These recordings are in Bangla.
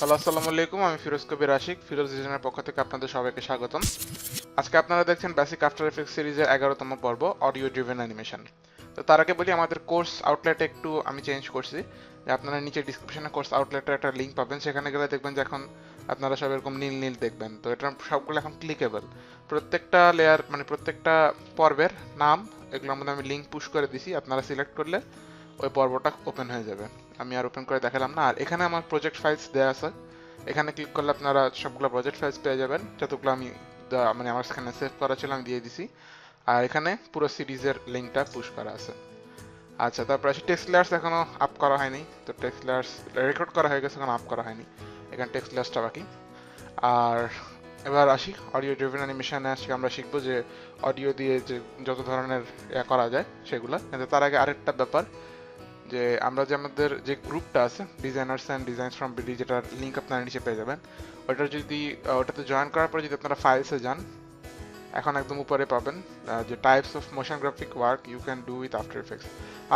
হ্যালো আসসালামু আলাইকুম, আমি ফিরোজ কবির আশিক, ফিরোজ ডিজাইনের পক্ষ থেকে আপনাদের সবাইকে স্বাগতম। আজকে আপনারা দেখছেন বেসিক আফটার এফেক্ট সিরিজের এগারোতম পর্ব অডিও ড্রিভেন অ্যানিমেশন তো তার আগে বলি, আমাদের কোর্স আউটলেট একটু আমি চেঞ্জ করছি। যে আপনারা নিচে ডিসক্রিপশনে কোর্স আউটলেটের একটা লিঙ্ক পাবেন, সেখানে গেলে দেখবেন যে এখন আপনারা সব এরকম নীল নীল দেখবেন। তো এটা সবগুলো এখন ক্লিকেবল প্রত্যেকটা লেয়ার মানে প্রত্যেকটা পর্বের নাম, এগুলোর মধ্যে আমি লিঙ্ক পুশ করে দিছি, আপনারা সিলেক্ট করলে ওই পর্বটা ওপেন হয়ে যাবে। আমি আর ওপেন করে দেখালাম না। আর এখানে আমার প্রজেক্ট ফাইলস দেওয়া আছে। এখানে ক্লিক করলে আপনারা সবগুলো প্রজেক্ট ফাইলস পেয়ে যাবেন। যতগুলো আমি মানে আমার সেখানে সেভ করা ছিল, আমি দিয়ে দিছি। আর এখানে পুরো সিরিজের লিঙ্কটা পুশ করা আছে। আচ্ছা তারপর আছে টেক্সট লেয়ার্স এখনও আপ করা হয়নি। তো টেক্সট লেয়ার্স রেকর্ড করা হয়ে গেছে, এখন আপ করা হয়নি। এখানে টেক্সট লেয়ার্সটা বাকি। আর এবার আসি অডিও ড্রিভেন অ্যানিমেশনে আজকে আমরা শিখব যে অডিও দিয়ে যে যত ধরনের করা যায় সেগুলো। কিন্তু তার আগে আরেকটা ব্যাপার। যে আমরা যে আমাদের যে গ্রুপটা আছে designers and designs from BD যেটার লিঙ্ক আপনারা নিচে পেয়ে যাবেন ওটা যদি ওটাতে জয়েন করার পরে যদি আপনারা ফাইলসে যান, এখন একদম উপরে পাবেন যে types of motion graphic work you can do with after effects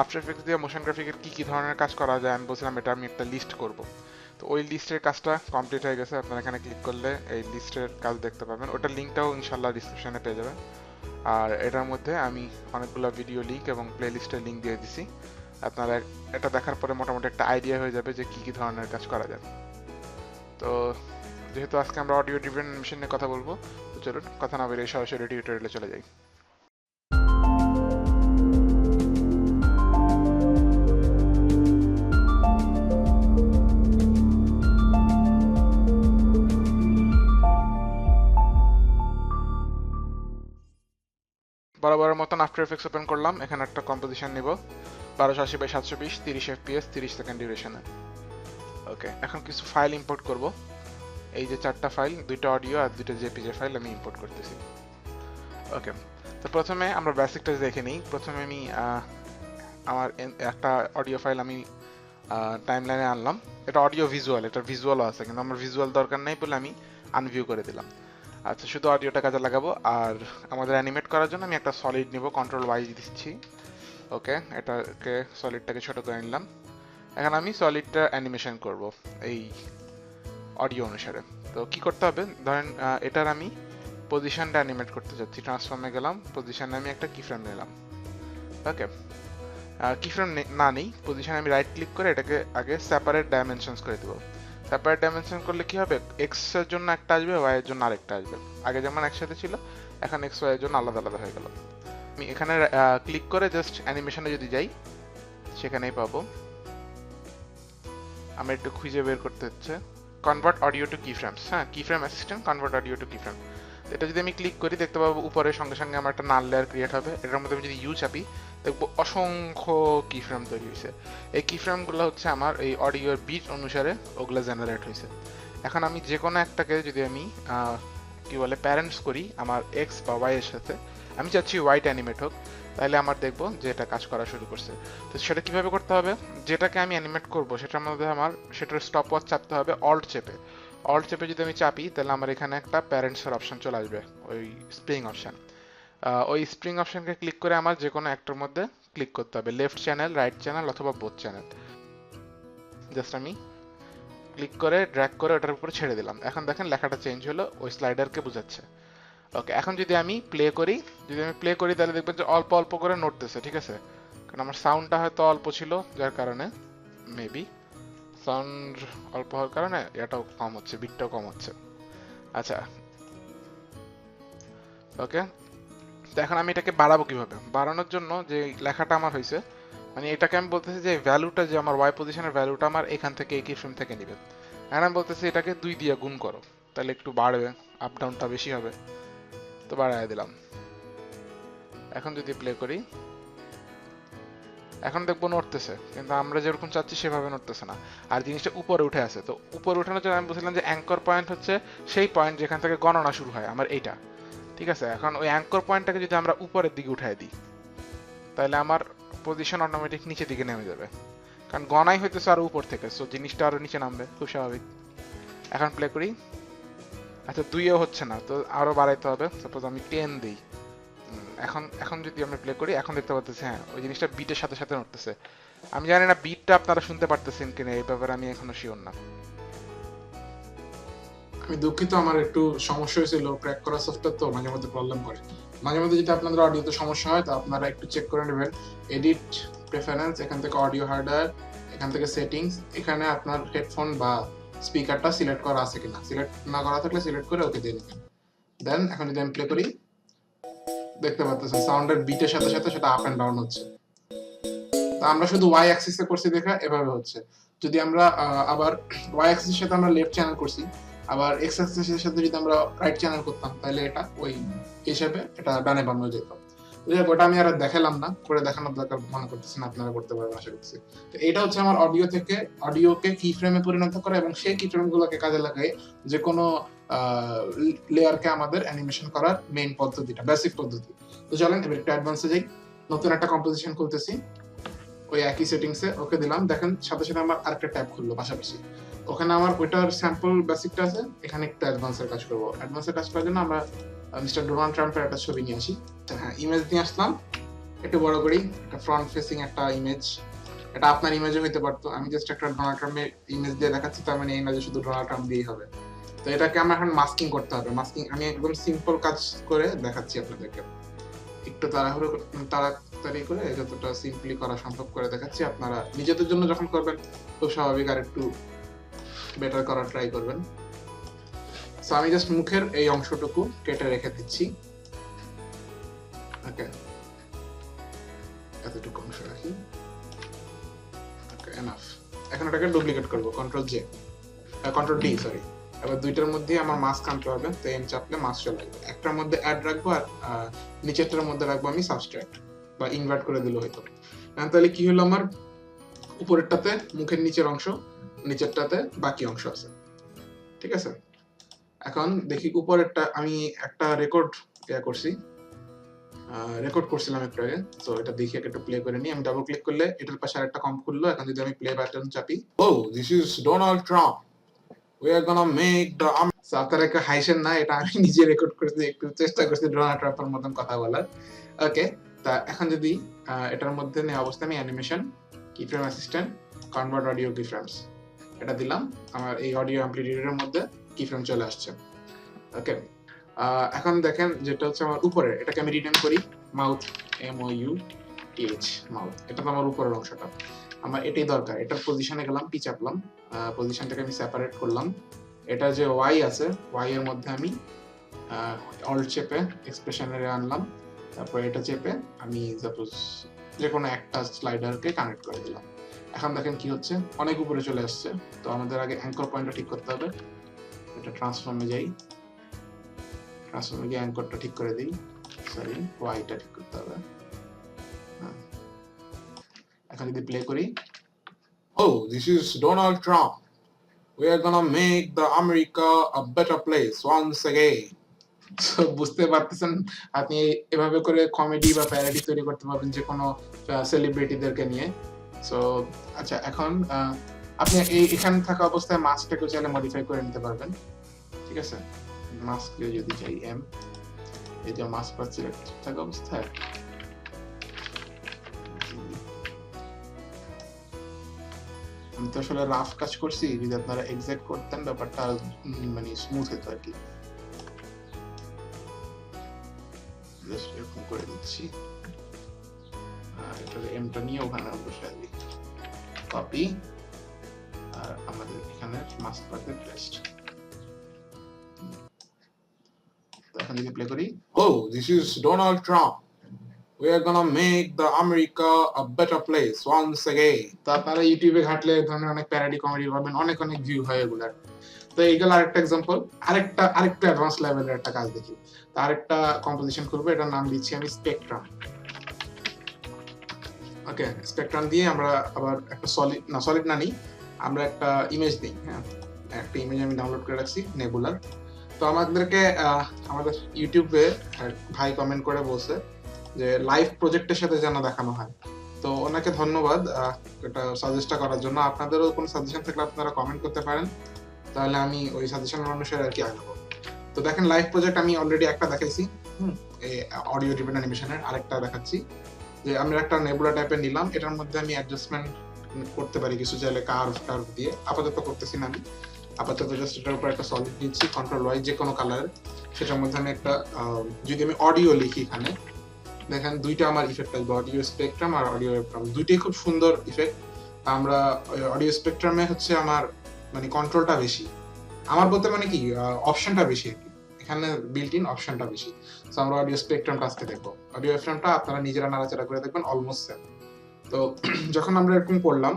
after effects দিয়ে মোশন গ্রাফিকের কী কী ধরনের কাজ করা যায়, আমি বলছিলাম এটা আমি একটা লিস্ট করব। তো ওই লিস্টের কাজটা কমপ্লিট হয়ে গেছে, আপনারা এখানে ক্লিক করলে এই লিস্টের কাজ দেখতে পাবেন। ওটার লিঙ্কটাও ইনশাল্লাহ ডিসক্রিপশনে পেয়ে যাবেন। আর এটার মধ্যে আমি অনেকগুলো ভিডিও লিঙ্ক এবং প্লে লিস্টের লিঙ্ক দিয়ে দিছি। আপনারা এটা দেখার পরে মোটামুটি একটা আইডিয়া হয়ে যাবে যে কী কী ধরনের কাজ করা যাবে তো যেহেতু আজকে আমরা অডিও ড্রিভেন মেশিন নিয়ে কথা বলব, তো চলুন কথা না বেরিয়ে সরাসরি টিউটোরিয়ালে চলে যাই। বরাবরের মতন আফটার এফেক্টস ওপেন করলাম। এখানে একটা কম্পোজিশন নিব। বারোশো আশি বাই সাতশো বিশ, তিরিশ এফপিএস তিরিশ সেকেন্ড ডিউরেশনে ওকে এখন কিছু ফাইল ইম্পোর্ট করব। এই যে চারটা ফাইল দুইটা অডিও আর দুইটা জেপিজে ফাইল আমি ইম্পোর্ট করতেছি। ওকে তো প্রথমে আমরা বেসিকটা দেখে নিই। প্রথমে আমি আমার একটা অডিও ফাইল আমি টাইম লাইনে আনলাম। এটা অডিও ভিজুয়াল এটা ভিজুয়ালও আছে, কিন্তু আমার ভিজুয়াল দরকার নেই বলে আমি আনভিউ করে দিলাম। আচ্ছা শুধু অডিওটা কাজে লাগাবো। আর আমাদের অ্যানিমেট করার জন্য আমি একটা সলিড নিব কন্ট্রোল ওয়াই দিচ্ছি। ওকে এটাকে সলিডটাকে ছোট করে নিলাম। এখন আমি সলিডটা অ্যানিমেশন করব এই অডিও অনুসারে। তো কি করতে হবে? ধরেন এটার আমি পজিশনটা অ্যানিমেট করতে চাচ্ছি ট্রান্সফর্মে গেলাম পজিশনে আমি একটা কিফ্রেম নিলাম। ওকে কি কিফ্রেম না নেই পজিশনে আমি রাইট ক্লিক করে এটাকে আগে সেপারেট ডাইমেনশনস করে দেবো। সেপারেট ডাইমেনশন করলে কি হবে? এক্সের জন্য একটা আসবে ওয়াই এর জন্য আরেকটা আসবে। আগে যেমন একসাথে ছিল, এখন এক্স ওয়াই এর জন্য আলাদা আলাদা হয়ে গেল। আমি এখানে ক্লিক করে জাস্ট অ্যানিমেশনে যদি যাই, সেখানেই পাবো। আমার একটু খুঁজে বের করতে হচ্ছে। Convert audio to key frames হ্যাঁ key frame assistant convert audio to key frame এটা যদি আমি ক্লিক করি, দেখতে পাবো উপরে সঙ্গে সঙ্গে আমার একটা নাল লেয়ার ক্রিয়েট হবে। এটার মধ্যে আমি যদি ইউ চাপি, দেখব অসংখ্য কি ফ্রেম তৈরি হয়েছে এই কি ফ্রেমগুলো হচ্ছে আমার এই অডিওর বিট অনুসারে ওগুলো জেনারেট হয়েছে এখন আমি যে কোনো একটাকে যদি আমি কি বলে প্যারেন্টস করি, আমার এক্স বা ওয়াই এর সাথে, আমি চাচ্ছি হোয়াইট অ্যানিমেট হোক, তাহলে আমার দেখব যে এটা কাজ করা শুরু করছে। তো সেটা কীভাবে করতে হবে? যেটাকে আমি অ্যানিমেট করব, সেটার মধ্যে আমার, সেটার স্টপ ওয়াচ চাপতে হবে অল্ট চেপে অল্ট চেপে যদি আমি চাপি, তাহলে আমার এখানে একটা প্যারেন্টসের অপশন চলে আসবে, ওই স্প্রিং অপশন ওই স্প্রিং অপশনকে ক্লিক করে আমার যে কোনো একটার মধ্যে ক্লিক করতে হবে লেফট চ্যানেল রাইট চ্যানেল অথবা বোথ চ্যানেল জাস্ট আমি ক্লিক করে ড্র্যাগ করে ওটার উপরে ছেড়ে দিলাম। এখন দেখেন লেখাটা চেঞ্জ হলো, ওই স্লাইডারকে বোঝাচ্ছে। ওকে এখন যদি আমি প্লে করি, যদি আমি প্লে করি, তাহলে দেখবেন যে অল্প অল্প করে নড়তেছে ঠিক আছে? কারণ আমার সাউন্ডটা হয়তো অল্প ছিল, যার কারণে মেবি সাউন্ড অল্প হওয়ার কারণে এটাও কম হচ্ছে বিটটাও কম হচ্ছে। আচ্ছা। ওকে? তো এখন আমি এটাকে বাড়াবো কীভাবে? বাড়ানোর জন্য যে লেখাটা আমার হয়েছে মানে এটাকে আমি বলতেছি যে ভ্যালুটা যে আমার ওয়াই পজিশনের ভ্যালুটা আমার এখান থেকে এই কিফ্রেম থেকে নিবে। এখন আমি বলতেছি এটাকে দুই দিয়ে গুণ করো, তাহলে একটু বাড়বে আপ ডাউনটা বেশি হবে। তো বাড়ায় দিলাম। এখন যদি প্লে করি এখন দেখব নড়তেছে, কিন্তু আমরা যেরকম চাচ্ছি সেভাবে নড়তেছে না। আর জিনিসটা উপরে উঠে আছে, তো উপরে উঠানোর জন্য আমি বলছিলাম যে অ্যাঙ্কর পয়েন্ট হচ্ছে সেই পয়েন্ট যেখান থেকে গণনা শুরু হয়, আমার এইটা। ঠিক আছে? এখন ওই অ্যাঙ্কর পয়েন্টটাকে যদি আমরা উপরের দিকে উঠাই দিই, তাহলে আমার পজিশন অটোমেটিক নিচের দিকে নেমে যাবে। কারণ গণাই হইতেছে আরও উপর থেকে সো জিনিসটা আরও নিচে নামবে, খুব স্বাভাবিক। এখন প্লে করি। আচ্ছা দুইও হচ্ছে না, তো আরও বাড়াইতে হবে। সাপোজ আমি টেন দিই। এখন এখন যদি আমি প্লে করি, এখন দেখতে পাচ্ছি হ্যাঁ ওই জিনিসটা বিটের সাথে সাথে নড়তেছে। আমি জানি না বিটটা আপনারা শুনতে পারতেছেন কিনা, এই ব্যাপারে আমি এখনও শিওর না। আমি দুঃখিত, আমার একটু সমস্যা হয়েছিল ক্র্যাক করা সফটওয়্যার তো মাঝে মধ্যে প্রবলেম করে। মাঝে মধ্যে যদি আপনাদের অডিওতে সমস্যা হয়, তো আপনারা একটু চেক করে নেবেন। এডিট প্রেফারেন্স এখান থেকে অডিও হার্ডওয়্যার এখান থেকে সেটিংস এখানে আপনার হেডফোন বা স্পিকারটা সিলেক্ট করা আছে কিনা। সিলেক্ট না করা থাকলে সিলেক্ট করে ওকে দিয়ে দেন এখন যদি আমি প্লে করি দেখতে পাচ্ছেন সাউন্ডের বিটের সাথে সাথে সেটা আপ এন্ড ডাউন হচ্ছে। তো আমরা শুধু ওয়াই অ্যাক্সিসে করছি দেখা, এভাবে হচ্ছে। যদি আমরা আবার ওয়াই অ্যাক্সিসের সাথে আমরা লেফট চ্যানেল করছি, আবার এক্স অ্যাক্সিসের সাথে যদি আমরা রাইট চ্যানেল করতাম, তাহলে এটা ওই হিসেবে এটা ডানে বামে যেত। আমি আর দেখালাম না, করে দেখানোর দরকার মনে আপনারা করতে পারবেন, আশা করছি তো এটা হচ্ছে আমার অডিও থেকে অডিওকে কি ফ্রেমে পরিণত এবং সেই কি কাজে লাগাই যে কোনো লেয়ারকে আমাদের অ্যানিমেশন করার মেইন পদ্ধতিটা বেসিক পদ্ধতি। তো চলেন, এবার একটু অ্যাডভান্সে যাই। নতুন একটা কম্পোজিশন খুলতেছি। ওই একই সেটিংসে ওকে দিলাম। দেখেন, সাথে সাথে আমার আরেকটা ট্যাব খুললো, পাশাপাশি। ওখানে আমার ওইটার স্যাম্পল বেসিকটা আছে, এখানে একটু অ্যাডভান্সের কাজ করব। অ্যাডভান্সের কাজ করার জন্য আমরা মিস্টার ডোনাল্ড ট্রাম্পের একটা ছবি নিয়ে আসি। হ্যাঁ ইমেজ নিয়ে আসলাম। একটু বড় করি, একটা ফ্রন্ট ফেসিং একটা ইমেজ এটা আপনার ইমেজও হইতে পারতো। আমি জাস্ট একটা ডোনাল্ড ট্রাম্পের ইমেজ দিয়ে দেখাচ্ছি, তার মানে যে শুধু ডোনাল্ড ট্রাম্প দিয়েই হবে। তো এটাকে আমরা এখন মাস্কিং করতে হবে। মাস্কিং আমি একদম সিম্পল কাজ করে দেখাচ্ছি আপনাদেরকে। একটু তাড়াহুড়ো তাড়াতাড়ি করে যতটা সিম্পলি করা সম্ভব করে দেখাচ্ছি। আপনারা নিজেদের জন্য যখন করবেন, খুব স্বাভাবিক আর একটু বেটার করার ট্রাই করবেন। সো আমি জাস্ট মুখের এই অংশটুকু কেটে রেখে দিচ্ছি। ওকে এতটুকু অংশ রাখি। ওকে এনাফ এখন এটাকে ডুপ্লিকেট করব control J control D sorry এবার দুইটার মধ্যে আমার মাস্ক আনতে হবে, তো এম চাপলে মাস্ক চলে আসবে। একটার মধ্যে অ্যাড রাখব আর নিচেরটার মধ্যে রাখব আমি সাবস্ট্রাক্ট বা ইনভার্ট করে দিলে হয়তো তাহলে কি হলো আমার? উপরেরটাতে মুখের নিচের অংশ, নিচেরটাতে বাকি অংশ আছে। ঠিক আছে? এখন দেখি উপর একটা আমি একটা রেকর্ড ইয়া করছি। রেকর্ড করছিলাম একটু আগে তো এটা দেখি একটু প্লে করে নিই। আমি ডাবল ক্লিক করলে এটার পাশে আরেকটা কম খুললো এখন যদি আমি প্লে বাটন চাপি ও this is Donald Trump we are gonna make the আপনারা একটু হাইসেন না এটা আমি নিজে রেকর্ড করেছি একটু চেষ্টা করছি ডোনাল্ড ট্রাম্পের মতন কথা বলার। ওকে তা এখন যদি এটার মধ্যে নেওয়া অবস্থা আমি animation key frame assistant convert audio key frames এটা দিলাম আমার এই অডিও অ্যাম্প্লিটিউডের মধ্যে। কি ফ্রেম চলে আসছে? ওকে এখন দেখেন যেটা হচ্ছে আমার উপরে, এটাকে আমি রিটার্ন করি mouth M O U T H mouth এটা তো আমার উপরের অংশটা। আমার এটাই দরকার, এটার পজিশনে গেলাম পি চাপলাম পজিশনটাকে আমি সেপারেট করলাম। এটা যে ওয়াই আছে ওয়াই এর মধ্যে আমি অল্ট চেপে এক্সপ্রেশনের আনলাম। তারপর এটা চেপে আমি সাপোজ যে কোনো একটা স্লাইডারকে কানেক্ট করে দিলাম। এখন দেখেন কি হচ্ছে, অনেক উপরে চলে আসছে। তো আমাদের আগে অ্যাঙ্কর পয়েন্টটা ঠিক করতে হবে। এটা ট্রান্সফর্মে যাই ট্রান্সফর্মে গিয়ে অ্যাঙ্করটা ঠিক করে দিই। সরি ওয়াইটা ঠিক করতে হবে। হ্যাঁ। এখন যদি প্লে করি। ও this is Donald Trump we are gonna make the America a better place once again. বুঝতে পারতেছেন? আপনি এভাবে করে কমেডি বা প্যারাডি তৈরি করতে পারবেন যে কোনো সেলিব্রিটিদেরকে নিয়ে। সো আচ্ছা এখন আপনি এই এখানে থাকা অবস্থায় মাস্কটাকে চাইলে মডিফাই করে নিতে পারবেন। ঠিক আছে? মাস্ক যদি চাই এম যে মাস্ক বা থাকা অবস্থায়? আমি তো আসলে রাফ কাজ করছি, যদি আপনারা এক্সাক্ট করতেন ব্যাপারটা মানে স্মুথ হতো আর কি। এরকম করে দিচ্ছি। আর এটাকে এমটা নিয়ে ওখানে বসে দিই। Copy manner must perfect rest এখন যদি প্লে করি? ও this is Donald Trump we are gonna make the America a better place once again. তারপরে ইউটিউবে ঘাটলে এই ধরনের অনেক প্যারাডি কমেডি পাবেন অনেক অনেক ভিউ হয় এগুলার তো এইগুলো আরেকটা এক্সাম্পল আরেকটা আরেকটা অ্যাডভান্স লেভেলের একটা কাজ দেখি। তো আরেকটা কম্পোজিশন করব এটার নাম দিচ্ছি আমি স্পেকট্রাম ওকে স্পেকট্রাম দিয়ে আমরা আবার একটা সলিড না সলিড না নিই আমরা একটা ইমেজ দিই হ্যাঁ? একটা ইমেজ আমি ডাউনলোড করে রাখছি নেবুলার তো আমাদেরকে আমাদের ইউটিউবে ভাই কমেন্ট করে বলছে যে লাইভ প্রজেক্টের সাথে যেন দেখানো হয়। তো ওনাকে ধন্যবাদ এটা সাজেস্টটা করার জন্য। আপনাদেরও কোনো সাজেশন থাকলে আপনারা কমেন্ট করতে পারেন। তাহলে আমি ওই সাজেশন অনুসারে আর কি আগাবো। তো দেখেন লাইভ প্রজেক্ট আমি অলরেডি একটা দেখাইছি, হুম? এই অডিও ড্রিভেন অ্যানিমেশনের আরেকটা দেখাচ্ছি। যে আমরা একটা নেবুলা টাইপের নিলাম, এটার মধ্যে আমি অ্যাডজাস্টমেন্ট করতে পারি কিছু চাইলে কার্ভ টার্ভ দিয়ে। আপাতত করতেছি না আমি। আপাতত জাস্ট এটার উপর একটা সলিড দিচ্ছি কন্ট্রোল ওয়াই যে কোনো কালারের সেটার মধ্যে আমি একটা যদি আমি অডিও লিখি এখানে, দেখেন দুইটা আমার ইফেক্ট আসবে অডিও স্পেকট্রাম আর অডিও ওয়েবফ্রম দুইটাই খুব সুন্দর ইফেক্ট আমরা অডিও স্পেকট্রামে হচ্ছে আমার মানে কন্ট্রোলটা বেশি। আমার বলতে মানে কি অপশনটা বেশি এখানে বিল্ট ইন অপশনটা বেশি। তো আমরা অডিও স্পেকট্রামটা আজকে দেখব। অডিও ওয়েবফ্রমটা আপনারা নিজেরা নাড়াচাড়া করে দেখবেন অলমোস্ট সেম তো যখন আমরা এরকম করলাম,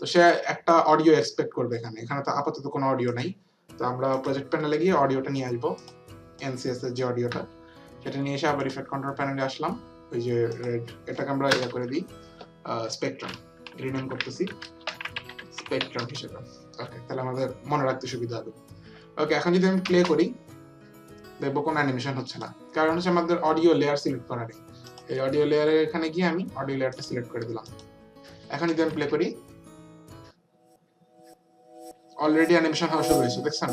তো সে একটা অডিও এক্সপেক্ট করবে এখানে। এখানে তো আপাতত কোনো অডিও নাই। তো আমরা প্রজেক্ট প্যানেলে গিয়ে অডিওটা নিয়ে আসব এনসিএস এর যে অডিওটা সেটা নিয়ে এসে আবার ইফেক্ট কন্ট্রোল প্যানেলে আসলাম। ওই যে রেড এটাকে আমরা ইয়ে করে দিই স্পেকট্রাম রিনেম করতেছি স্পেকট্রাম হিসেবে। ওকে তাহলে আমাদের মনে রাখতে সুবিধা হবে। ওকে এখন যদি আমি প্লে করি, দেখব কোনো অ্যানিমেশন হচ্ছে না। কারণ হচ্ছে আমাদের অডিও লেয়ার সিলেক্ট করা নেই। এই অডিও লেয়ারের এখানে গিয়ে আমি অডিও লেয়ারটা সিলেক্ট করে দিলাম। এখন যদি আমি প্লে করি। অলরেডি অ্যানিমেশন হওয়া শুরু হয়েছে, দেখছেন?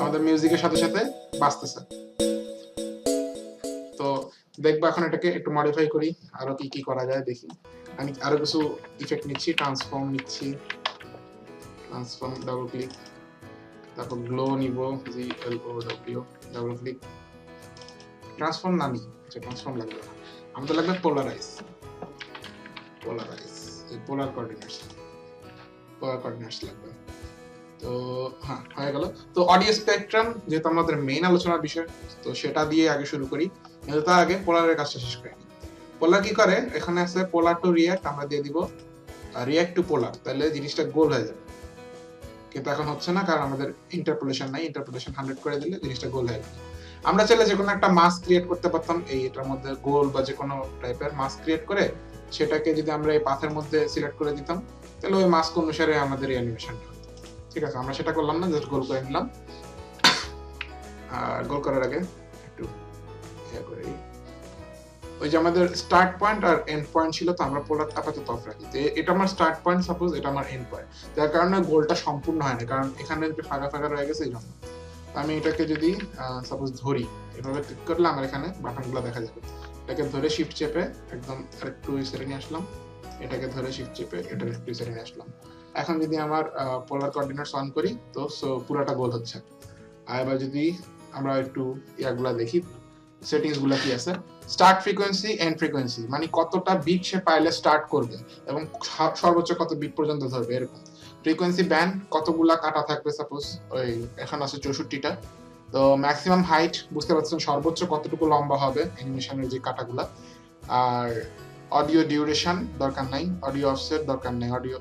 আমাদের মিউজিকের সাথে সাথে বাজতেছে। তো দেখব এখন এটাকে একটু মডিফাই করি, আরও কি কি করা যায় দেখি। আমি আরও কিছু ইফেক্ট নিচ্ছি ট্রান্সফর্ম নিচ্ছি। ট্রান্সফর্ম ডাবল ক্লিক তারপর গ্লো নিব G L O double click transform নামি নি আচ্ছা ট্রান্সফর্ম লাগবে। আমাদের লাগবে পোলারাইজ পোলারাইজ এই পোলার কোঅর্ডিনেটস পোলার কোঅর্ডিনেটস লাগবে। তো হ্যাঁ হয়ে গেল। তো অডিও স্পেকট্রাম যেহেতু আমাদের মেইন আলোচনার বিষয়, তো সেটা দিয়ে আগে শুরু করি। কিন্তু তার আগে পোলারের কাজটা শেষ করি। পোলার কি করে? এখানে আছে পোলার টু রিয়াক্ট আমরা দিয়ে দিব রিয়াক্ট টু পোলার তাহলে জিনিসটা গোল হয়ে যাবে। কিন্তু এখন হচ্ছে না, কারণ আমাদের ইন্টারপোলেশন নাই। ইন্টারপোলেশন হান্ড্রেড করে দিলে জিনিসটা গোল হয়ে যাবে। আমরা চাইলে যে কোনো একটা মাস ক্রিয়েট করতে পারতাম, এই এটার মধ্যে গোল বা যে কোনো টাইপের মাস ক্রিয়েট করে সেটাকে যদি আমরা এই পাথের মধ্যে সিলেক্ট করে দিতাম, তাহলে ওই মাস্ক অনুসারে আমাদের এই অ্যানিমেশনটা ঠিক আছে, আমরা সেটা করলাম না জাস্ট গোল করে নিলাম। আর গোল করার আগে একটু ইয়ে করে। ওই যে আমাদের স্টার্ট পয়েন্ট আর এন্ড পয়েন্ট ছিল, তো আমরা পোলার আপাতত অফ রাখি। তো এটা আমার স্টার্ট পয়েন্ট সাপোজ এটা আমার এন্ড পয়েন্ট যার কারণে গোলটা সম্পূর্ণ হয় না, কারণ এখানে ফাঁকা ফাঁকা রয়ে গেছে, এই জন্য। আমি এটাকে যদি সাপোজ ধরি, এভাবে ক্লিক করলে আমার এখানে বাটনগুলো দেখা যাবে। এটাকে ধরে শিফট চেপে একদম একটু সেরে নিয়ে আসলাম। এটাকে ধরে শিফট চেপে এটা একটু সেরে নিয়ে আসলাম। এখন যদি আমার পোলার কোঅর্ডিনেটস অন করি, তো সো পুরোটা গোল হচ্ছে। আর এবার যদি আমরা একটু ইয়াগুলা দেখি সেটিংসগুলো কি আছে? স্টার্ট ফ্রিকোয়েন্সি এন্ড ফ্রিকোয়েন্সি মানে কতটা বিট সে পাইলে স্টার্ট করবে এবং সর্বোচ্চ কত বিট পর্যন্ত ধরবে, এরকম। ফ্রিকোয়েন্সি ব্যান্ড কতগুলা কাটা থাকবে সাপোজ ওই এখন আছে চৌষট্টিটা। তো ম্যাক্সিমাম হাইট বুঝতে পারছেন, সর্বোচ্চ কতটুকু লম্বা হবে অ্যানিমেশনের যে কাটাগুলা। আর অডিও ডিউরেশন দরকার নাই অডিও অফসেট দরকার নাই। অডিও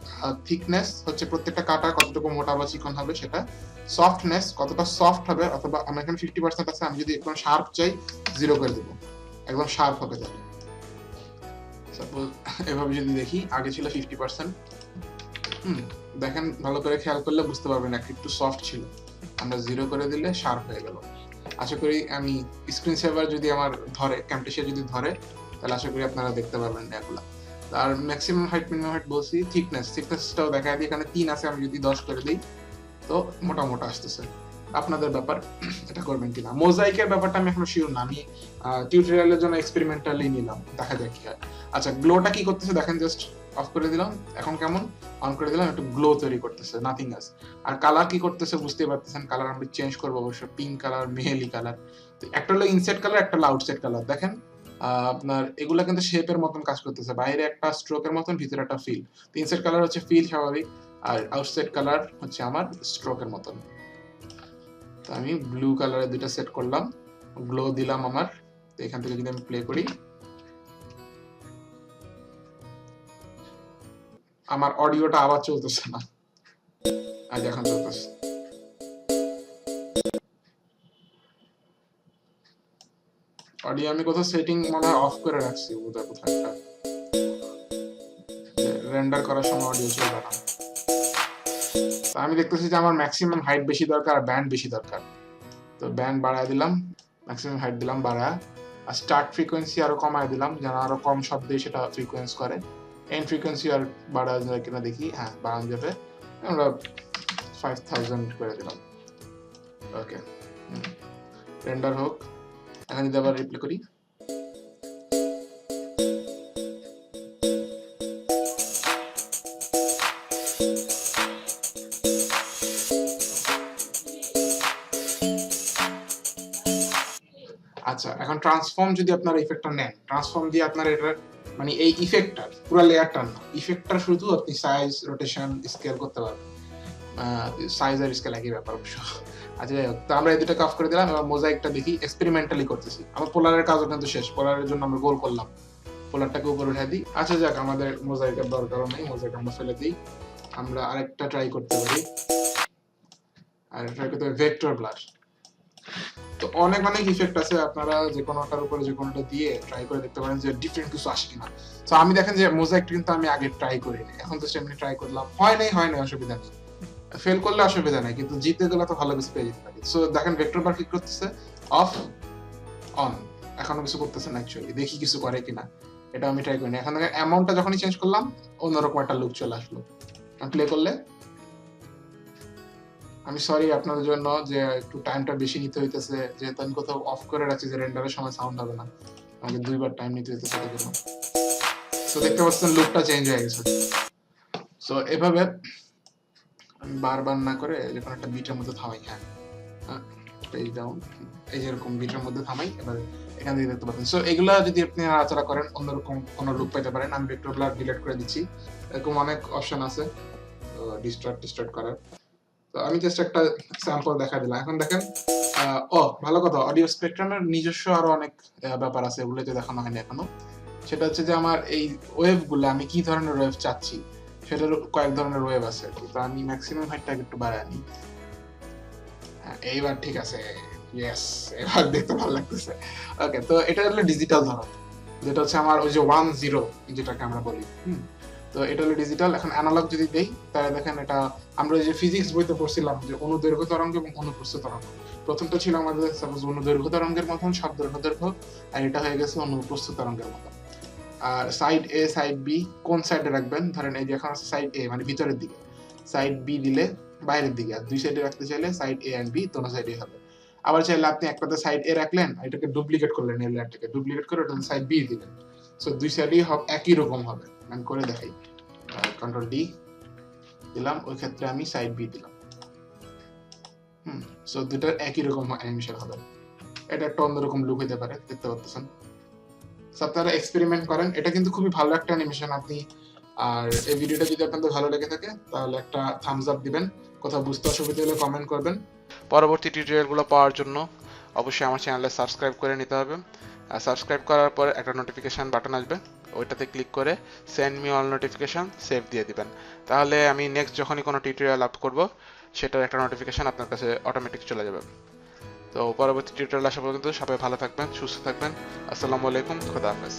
থিকনেস হচ্ছে প্রত্যেকটা কাটা কতটুকু মোটা বা চিকন হবে সেটা। সফটনেস কতটা সফট হবে অথবা আমার এখানে ফিফটি পার্সেন্ট আছে, আমি যদি একদম শার্প চাই জিরো করে দেবো। একদম শার্প হবে তাহলে এভাবে যদি দেখি, আগে ছিল ফিফটি পার্সেন্ট দেখেন, ভালো করে খেয়াল করলে বুঝতে পারবেন একটু সফট ছিল। আমরা জিরো করে দিলে শার্প হয়ে গেল। আশা করি আমি স্ক্রিন সেভার যদি আমার ধরে ক্যাম্পটেশিয়া যদি ধরে তাহলে আশা করি আপনারা দেখতে পারবেন এগুলা। আর ম্যাক্সিমাম হাইট মিনিমাম হাইট বলছি থিকনেস থিকনেসটাও দেখা দিই, এখানে তিন আছে, আমি যদি দশ করে দিই, তো মোটা মোটা আসতেছে। আপনাদের ব্যাপার এটা করবেন কিনা? মোজাইকের ব্যাপারটা আমি এখনও শিওর না, আমি টিউটোরিয়ালের জন্য এক্সপেরিমেন্টালি নিলাম, দেখা যাক কি হয়। আচ্ছা গ্লোটা কি করতেছে দেখেন জাস্ট অফ করে দিলাম, এখন কেমন? অন করে দিলাম, একটু গ্লো তৈরি করতেছে নাথিং এলস আর কালার কি করতেছে বুঝতে পারতেছেন কালার আমি চেঞ্জ করব অবশ্যই পিঙ্ক কালার মেহেলি কালার একটা হলো ইনসেট কালার একটা হলো আউটসেট কালার দেখেন। আপনার এগুলা কিন্তু শেপের মতন কাজ করতেছে। বাইরে একটা স্ট্রোকের মতন, ভিতরে একটা ফিল তো ইনসেট কালার হচ্ছে ফিল স্বাভাবিক, আর আউটসাইড কালার হচ্ছে আমার স্ট্রোকের মতন। তো আমি ব্লু কালারের দুইটা সেট করলাম গ্লো দিলাম আমার। তো এখান থেকে যদি আমি প্লে করি, আমার অডিওটা আবার চলতেছে না। আজ এখন চলতেছে অডিও আমি কোথাও সেটিং মনে অফ করে রাখছি বোধহয় কোথাও একটা রেন্ডার করার সময় অডিও চলবে না আমি দেখতেছি যে আমার ম্যাক্সিমাম হাইট বেশি দরকার আর ব্যান্ড বেশি দরকার। তো ব্যান্ড বাড়ায় দিলাম ম্যাক্সিমাম হাইট দিলাম, বাড়ায়। আর স্টার্ট ফ্রিকোয়েন্সি আরও কমায় দিলাম, যেন আরও কম শব্দে সেটা ফ্রিকোয়েন্স করে। এন্ড ফ্রিকোয়েন্সি আর বাড়ানো যায় কিনা দেখি হ্যাঁ বাড়ানো যাবে। আমরা ফাইভ থাউজেন্ড করে দিলাম। ওকে রেন্ডার হোক। এখন যদি আবার রিপ্লে করি? আচ্ছা এখন ট্রান্সফর্ম যদি আপনারা ইফেক্টটা নেন ট্রান্সফর্ম দিয়ে আপনার এটা মানে এই ইফেক্টটা পুরো লেয়ারটা না ইফেক্টটা শুধু আপনি সাইজ রোটেশন স্কেল করতে পারবেন। সাইজ আর স্কেল একই ব্যাপার অবশ্য। আচ্ছা তো আমরা এই অফ করে দিলাম মোজাইকটা দেখি এক্সপেরিমেন্টালি করতেছি। আমার পোলারের কাজও কিন্তু শেষ, পোলারের জন্য আমরা গোল করলাম। পোলারটাকে উঠে দিই। আচ্ছা যাক, আমাদের মোজাইকের দরকারও নেই মোজাইক আমরা ফেলে দিই। আমরা আরেকটা ট্রাই করতে পারি। আর করতে পারি ভেক্টর ব্লাশ তো অনেক অনেক ইফেক্ট আছে, আপনারা যে কোনোটার উপরে যে কোনোটা দিয়ে ট্রাই করে দেখতে পারেন যে ডিফারেন্ট কিছু আসে কিনা। তো আমি দেখেন যে মোজাইক কিন্তু আমি আগে ট্রাই করিনি, এখন তো সেমনি ট্রাই করলাম। হয় নাই হয় নাই, অসুবিধা নেই। ফেল করলে অসুবিধা নেই, কিন্তু জিতে গেলে তো ভালো কিছু পেয়ে যেতে পারি। সো দেখেন ভেক্টর বার কি করতেছে? অফ অন এখনও কিছু করতেছে না অ্যাকচুয়ালি দেখি কিছু করে কিনা। এটা আমি ট্রাই করিনি। এখন দেখেন অ্যামাউন্টটা যখনই চেঞ্জ করলাম, অন্যরকম একটা লুক চলে আসলো। প্লে করলে? আমি সরি আপনাদের জন্য যে একটু টাইমটা বেশি নিতে হইতেছে, যেহেতু আমি কোথাও অফ করে রাখছি, যে রেন্ডারের সময় সাউন্ড হবে না। আমাকে দুইবার টাইম নিতে হইতেছে এটার জন্য। তো দেখতে পাচ্ছেন লুকটা চেঞ্জ হয়ে গেছে। সো এভাবে আমি বারবার না করে যখন একটা বিটের মধ্যে থামাই হ্যাঁ। পেজ ডাউন এই যেরকম বিটের মধ্যে থামাই, এবার এখান থেকে দেখতে পাচ্ছেন। সো এগুলা যদি আপনি নাড়াচাড়া করেন, অন্যরকম কোনো লুক পেতে পারেন, আমি ভেক্টর ব্লার ডিলিট করে দিচ্ছি। এরকম অনেক অপশন আছে ডিস্টার্ট ডিস্টার্ট করার। তো আমি জাস্ট একটা স্যাম্পল দেখা দিলাম। এখন দেখেন ও, ভালো কথা অডিও স্পেকট্রামের নিজস্ব আরও অনেক ব্যাপার আছে, ওগুলোতে দেখানো হয়নি এখনও। সেটা হচ্ছে যে আমার এই ওয়েভগুলো আমি কি ধরনের ওয়েভ চাচ্ছি? সেটার কয়েক ধরনের ওয়েভ আছে। তো আমি ম্যাক্সিমাম হাইটটাকে একটু বাড়াই নিই হ্যাঁ, এইবার ঠিক আছে। ইয়েস এবার দেখতে ভালো লাগতেছে। ওকে তো এটা হলো ডিজিটাল ধরন। যেটা হচ্ছে আমার ওই যে ওয়ান জিরো যেটাকে আমরা বলি। হুম তো এটা হলো ডিজিটাল এখন অ্যানালগ যদি দেই তাহলে দেখেন এটা আমরা যে ফিজিক্স বইতে পড়ছিলাম যে অনুদৈর্ঘ্য তরঙ্গ এবং অনুপ্রস্থ তরঙ্গ। প্রথমটা ছিল আমাদের সাপোজ অনুদৈর্ঘ্য তরঙ্গের মতন শব্দ দৈর্ঘ্য আর এটা হয়ে গেছে অনুপ্রস্থ তরঙ্গের মতন। আর সাইড এ সাইড বি কোন সাইডে রাখবেন? ধরেন এই যে এখন আছে সাইড এ মানে ভিতরের দিকে। সাইড বি দিলে বাইরের দিকে। আর দুই সাইডে রাখতে চাইলে সাইড এ এন্ড বি দোনো সাইডে হবে। আবার চাইলে আপনি একটাতে সাইড এ রাখলেন এটাকে ডুপ্লিকেট করলেন এই লেয়ারটাকে ডুপ্লিকেট করে ওটাতে সাইড বি দিলেন। সো দুই সাইডেই একই রকম হবে। আমি করে দেখাই। কন্ট্রোল ডি দিলাম, ওই ক্ষেত্রে আমি সাইড বি দিলাম। হুম সো দুটার একই রকম অ্যানিমেশন হবে। এটা একটা অন্যরকম লুক হতে পারে, দেখতে পাচ্ছেন আপনারা এক্সপেরিমেন্ট করেন। এটা কিন্তু খুবই ভালো একটা অ্যানিমেশন আপনি। আর এই ভিডিওটা যদি আপনাদের ভালো লেগে থাকে, তাহলে একটা থামস আপ দিবেন। কোথাও বুঝতে অসুবিধা হলে কমেন্ট করবেন। পরবর্তী টিউটোরিয়ালগুলো পাওয়ার জন্য অবশ্যই আমার চ্যানেলে সাবস্ক্রাইব করে নিতে হবে। আর সাবস্ক্রাইব করার পর একটা নোটিফিকেশান বাটন আসবে। ওইটাতে ক্লিক করে send me all notification save দিয়ে দিবেন। তাহলে আমি নেক্সট যখনই কোনো টিউটোরিয়াল আপ করব, সেটার একটা নোটিফিকেশান আপনার কাছে অটোমেটিক চলে যাবে। তো পরবর্তী টিউটোরিয়াল আসা পর্যন্ত সবাই ভালো থাকবেন সুস্থ থাকবেন। আসসালামু আলাইকুম খোদা হাফেজ।